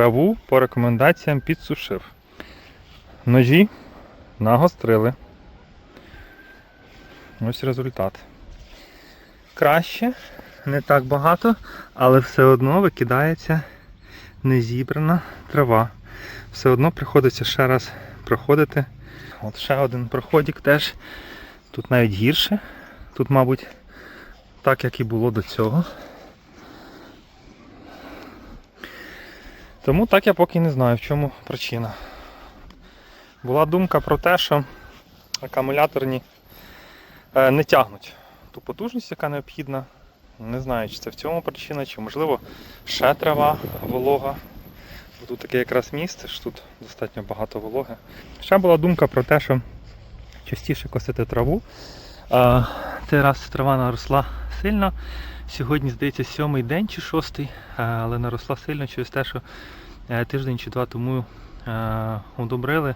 Траву по рекомендаціям підсушив. Ножі нагострили. Ось результат. Краще, не так багато, але все одно викидається незібрана трава. Все одно приходиться ще раз проходити. От ще один проходик теж. Тут навіть гірше. Тут, мабуть, так як і було до цього. Тому так я поки не знаю, в чому причина. Була думка про те, що акумуляторні е, не тягнуть ту потужність, яка необхідна. Не знаю, чи це в цьому причина, чи можливо ще трава волога. Бо тут таке якраз місце, що тут достатньо багато вологи. Ще була думка про те, що частіше косити траву. Цей раз трава наросла сильно. Сьогодні, здається, сьомий день чи шостий, а, але наросла сильно через те, що е, тиждень чи два тому е, удобрили,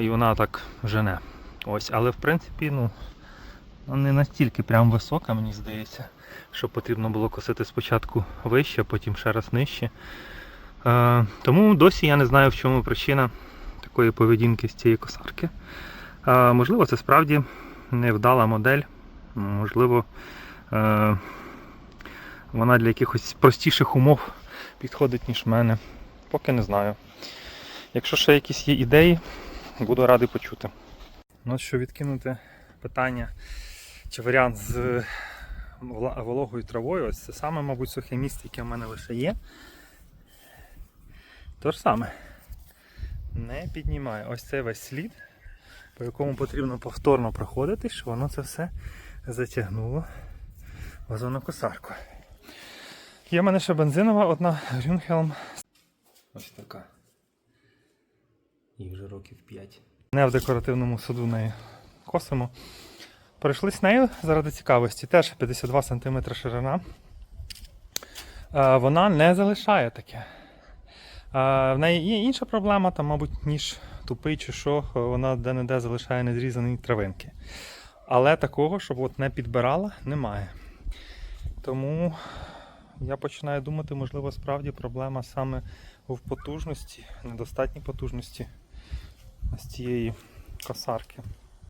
і вона так жене. Ось, але в принципі, ну, ну, не настільки прям висока, мені здається, що потрібно було косити спочатку вище, а потім ще раз нижче. Е, тому досі я не знаю, в чому причина такої поведінки з цієї косарки. Е, можливо, це справді невдала модель. Можливо, е, вона для якихось простіших умов підходить, ніж в мене. Поки не знаю. Якщо ще якісь є ідеї, буду радий почути. Ну, що відкинути питання чи варіант з вологою травою, ось це саме, мабуть, сухе місце, яке в мене лише є. То ж саме. Не піднімає. Ось цей весь слід, по якому потрібно повторно проходити, щоб воно це все затягнуло в озонокосарку. Є в мене ще бензинова одна Грюнхелм. Ось така. Їй вже років 5. Не в декоративному саду нею косимо. Пройшлись нею заради цікавості. Теж 52 см ширина. Вона не залишає таке. В неї є інша проблема, там, мабуть, ніж тупий чи що, вона де-не-де залишає незрізані травинки. Але такого, щоб от не підбирала, немає. Тому я починаю думати, можливо, справді проблема саме в потужності, недостатній потужності з цієї косарки.